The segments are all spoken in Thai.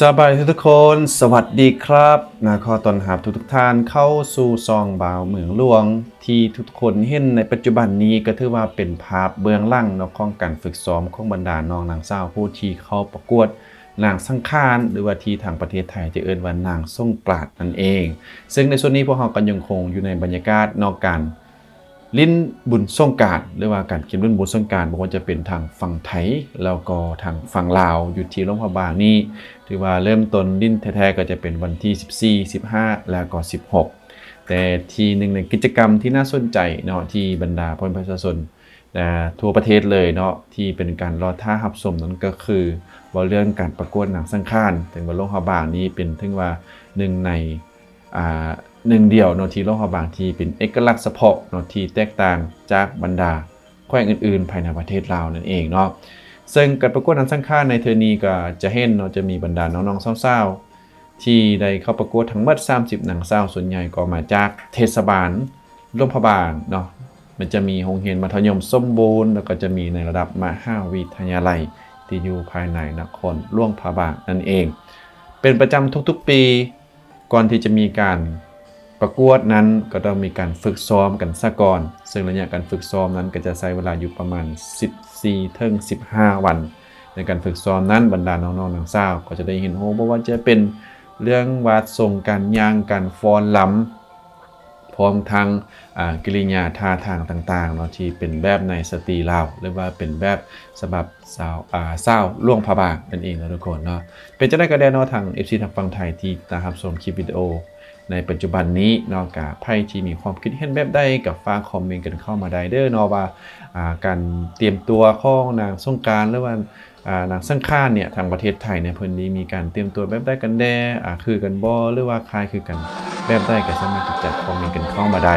สบายทุกคน สวัสดีครับนะขอต้อนรับทุกท่านเข้าสู่ซองบ่าวเมืองหลวง ที่ทุกคนเห็นในปัจจุบันนี้ก็ถือว่าเป็นภาพเบื้องหลังนาะของการฝึกซ้อมของบรรดาน้องนางสาวผู้ที่เข้าประกวดนางสังคารหรือว่าที่ทางประเทศไทยจะเอิ้นว่านางส่งกลาดนั่นเอง ซึ่งในส่วนนี้พวกเราก็ยังคงอยู่ในบรรยากาศนอกการลิ้นบุญส่งการหรือว่าการเขียนรุ่นบุญส่งการบ่ว่าจะเป็นทางฝั่งไทยแล้วก็ทางฝั่งลาวอยู่ที่โรงพยาบาลนี้ ถือว่าเริ่มต้นลิ้นแท้ๆก็จะเป็นวันที่ 14 15 แล้วก็ 16 แต่ที่หนึ่งในกิจกรรมที่น่าสนใจเนาะที่บรรดาพ่อประชาชนอ่าทั่วประเทศเลยเนาะที่เป็นการรอท่าหับสมนั้นก็คือว่าเรื่องการประกวดหนังสังขารถึงว่าโรงพยาบาลนี้เป็นถึงว่าหนึ่งในอ่าหนึ่งเดียวเนาะที่โรงพยาบาลที่เป็นเอกลักษณ์เฉพาะเนาะที่แตกต่างจากบรรดาแขวงอื่นๆ ภายในประเทศลาวนั่นเองเนาะ ซึ่งการประกวดนางสังฆาในเทอนีก็จะเห็นเนาะจะมีบรรดาน้องๆสาวๆที่ได้เข้าประกวดทั้งหมด 30 หนังสาวส่วนใหญ่ก็มาจากเทศบาลโรงพยาบาลเนาะมันจะมีโรงเรียนมัธยมสมบูรณ์ แล้วก็จะมีในระดับมหาวิทยาลัย ที่อยู่ภายในนครหลวงพบางนั่นเอง เป็นประจำทุกๆปี ก่อนที่จะมีการประกวดนั้นก็ต้องมีการฝึกซ้อมกันซะก่อน ซึ่งระยะการฝึกซ้อมนั้นก็จะใช้เวลาอยู่ประมาณ 4ถึง15 วัน ในการฝึกซ้อมนั้นบรรดาน้องๆนางสาวก็จะได้เห็นโอ้บ่ว่าจะเป็นเรื่องวาดทรงการย่างการฟ้อนลำพร้อมทั้งกิริยาท่าทางต่างๆเนาะที่เป็นแบบในสตรีลาวหรือว่าเป็นแบบสำหรับสาวอ่าสาวล่วงพระบางนั่นเองนะทุกคนเนาะเป็นจะได้กระแดเนอทาง FC ทางฝั่งไทยที่ตามรับชมคลิปวิดีโอ ในปัจจุบันนี้นอกจากไพ่ที่มีความคิดเห็นแบบใดกับฟ้าคอมเมนต์กันเข้ามาได้เด้อนอว่าการเตรียมตัวของนางสงการหรือว่านางสังข้านเนี่ยทางประเทศไทยเนี่ยเพิ่นนี้มีการเตรียมตัวแบบใดกันแด่คือกันบ่หรือว่าคลายคือกันแบบใดก็สามารถที่จคอมเมนต์กันเข้ามาได้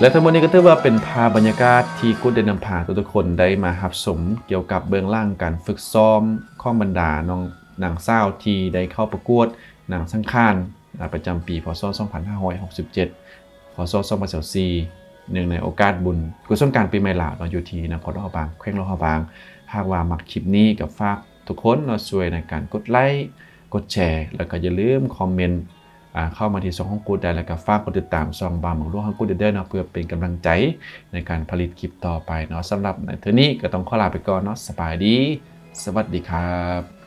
และทั้งหมดนี้ก็ถือว่าเป็นภาพบรรยากาศที่กุดได้นำพาทุกๆคนได้มารับสมเกี่ยวกับเบื้องล่างการฝึกซ้อมข้องบรรดาน้องนังเศร้าวที่ได้เข้าประกวดนังสังขารอ่าประจำปีพศ 2567 พศ 2024เนื่องในโอกาสบุญกุศลการปีใหม่ลาวเนาอยู่ที่นครหลวบางแขวงหลวบาง หากว่ามักคลิปนี้ก็ฝากทุกคนเนาช่วยในการกดไลค์ กดแชร์ แล้วก็อย่าลืมคอมเมนต์ เข้ามาที่ช่องของกูดได้แล้วก็ฝากกดติดตามช่องบาร์ของลูกของกูดเดอเนาะเพื่อเป็นกำลังใจในการผลิตคลิปต่อไปเนาะสำหรับในเทอนี้ก็ต้องขอลาไปก่อนเนาะสบายดี สวัสดีครับ